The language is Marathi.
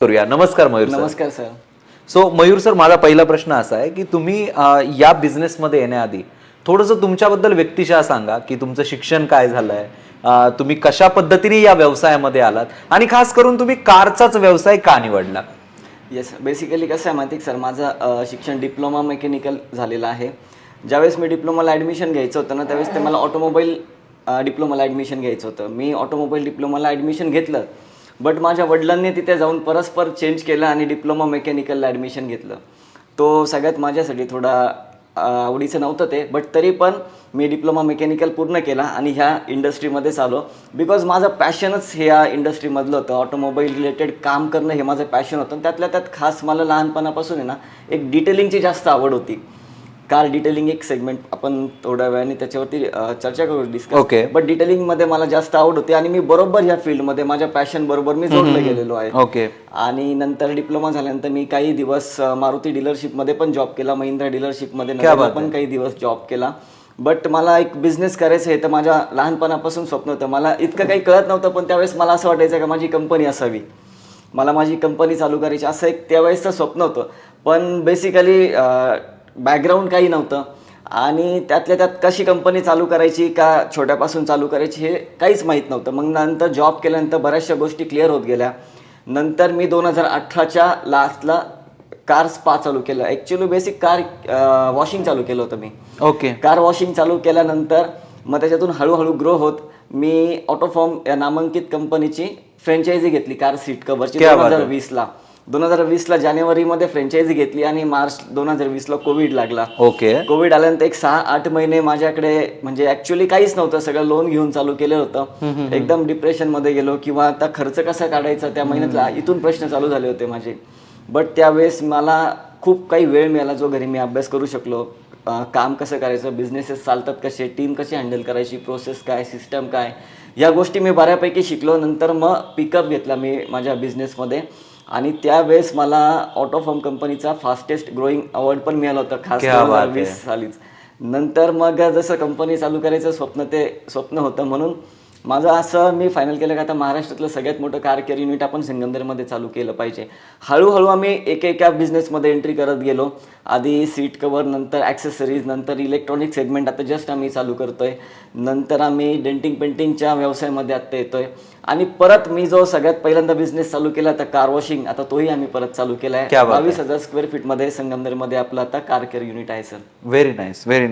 करूया. नमस्कार मयूर सर. नमस्कार सर. सो मयूर सर माझा पहिला प्रश्न असा आहे की तुम्ही अ, या बिझनेसमध्ये येण्याआधी थोडंसं तुमच्याबद्दल व्यक्तिशः सांगा की तुमचं शिक्षण काय झालंय अ, तुम्ही कशा पद्धतीने या व्यवसायामध्ये आलात आणि खास करून तुम्ही कारचाच व्यवसाय का निवडला? येस बेसिकली कसं आहे माहिती सर? माझं अ, शिक्षण डिप्लोमा मेकॅनिकल झालेलं आहे. ज्यावेळेस मी डिप्लोमाला ॲडमिशन घ्यायचं होतं ना त्यावेळेस ते मला ऑटोमोबाईल डिप्लोमाला ॲडमिशन घ्यायचं होतं. मी ऑटोमोबाईल डिप्लोमाला ॲडमिशन घेतलं. बट माझ्या वडिलांनी तिथे जाऊन परस्पर चेंज केलं आणि डिप्लोमा मेकॅनिकलला ॲडमिशन घेतलं. तो सगळ्यात माझ्यासाठी थोडा आवडीचं नव्हतं ते बट तरी पण मी डिप्लोमा मेकॅनिकल पूर्ण केला आणि ह्या इंडस्ट्रीमध्येच आलो. बिकॉज माझं पॅशनच ह्या इंडस्ट्रीमधलं होतं. ऑटोमोबाईल रिलेटेड काम करणं हे माझं पॅशन होतं. आणि त्यातल्या त्यात खास मला लहानपणापासून आहे ना एक डिटेलिंगची जास्त आवड होती. कार डिटेलिंग एक सेगमेंट आपण थोड्या वेळाने त्याच्यावरती अ, चर्चा करू डिस्कस Okay. बट डिटेलिंगमध्ये मला जास्त आवड होती आणि मी बरोबर ह्या फील्डमध्ये माझ्या पॅशन बरोबर मी जोडलं गेलेलो आहे. ओके आणि नंतर डिप्लोमा झाल्यानंतर मी काही दिवस अ, मारुती डीलरशिपमध्ये पण जॉब केला महिंद्रा डीलरशिपमध्ये क्या बात पण काही दिवस जॉब केला. बट मला एक बिझनेस करायचं आहे तर माझ्या लहानपणापासून स्वप्न होतं. मला इतकं काही कळत नव्हतं पण त्यावेळेस मला असं वाटायचं का माझी कंपनी असावी. मला माझी कंपनी चालू करायची असं एक त्यावेळेसचं स्वप्न होतं. पण बेसिकली बॅकग्राऊंड काही नव्हतं. आणि त्यातल्या त्यात कशी कंपनी चालू करायची का छोट्यापासून चालू करायची हे काहीच माहीत नव्हतं. मग नंतर जॉब केल्यानंतर बऱ्याचशा गोष्टी क्लिअर होत गेल्या. नंतर मी दोन हजार अठराच्या लास्टला कार स्पा चालू केलं. ॲक्च्युली बेसिक कार वॉशिंग चालू केलं होतं मी. ओके कार वॉशिंग चालू केल्यानंतर मग त्याच्यातून हळूहळू ग्रो होत. मी ऑटोफॉर्म या नामांकित कंपनीची फ्रँचायझी घेतली कार सीट कव्हरची दोन हजार. वीसला. दोन हजार वीसला जानेवारीमध्ये फ्रँचायझी घेतली आणि मार्च दोन हजार वीसला कोविड लागला. ओके. कोविड आल्यानंतर एक सहा आठ महिने माझ्याकडे म्हणजे ऍक्च्युली काहीच नव्हतं. सगळं लोन घेऊन चालू केलं होतं. एकदम डिप्रेशनमध्ये गेलो किंवा आता खर्च कसा काढायचा त्या महिन्यातला इथून प्रश्न चालू झाले होते माझे. बट त्यावेळेस मला खूप काही वेळ मिळाला जो घरी मी अभ्यास करू शकलो. काम कसं करायचं बिझनेसेस चालतात कसे टीम कशी हँडल करायची प्रोसेस काय सिस्टम काय या गोष्टी मी बऱ्यापैकी शिकलो. नंतर मग पिकअप घेतला मी माझ्या बिझनेसमध्ये आणि त्यावेळेस मला ऑटोफॉर्म कंपनीचा फास्टेस्ट ग्रोईंग अवॉर्ड पण मिळाला होता खास क्या बात. वीस सालीच नंतर मग जसं कंपनी चालू करायचं स्वप्न ते स्वप्न होतं म्हणून माझं असं मी फायनल केलं का आता महाराष्ट्रातलं सगळ्यात मोठं कार केअर युनिट आपण सिंगंदरमध्ये चालू केलं पाहिजे. हळूहळू आम्ही एक एका बिझनेसमध्ये एंट्री करत गेलो. आधी सीट कवर नंतर ॲक्सेसरीज नंतर इलेक्ट्रॉनिक सेगमेंट आता जस्ट आम्ही चालू करतोय. नंतर आम्ही डेंटिंग पेंटिंगच्या व्यवसायामध्ये आत्ता येतोय. आणि परत मी जो सगळ्यात पहिल्यांदा बिझनेस चालू केला तर कार वॉशिंग आता तोही आम्ही परत चालू केला आहे. बावीस हजार स्क्वेअर फीटमध्ये संगमनेरमध्ये आपलं आता कार केअर युनिट आहे सर व्हेरी नाईस व्हेरी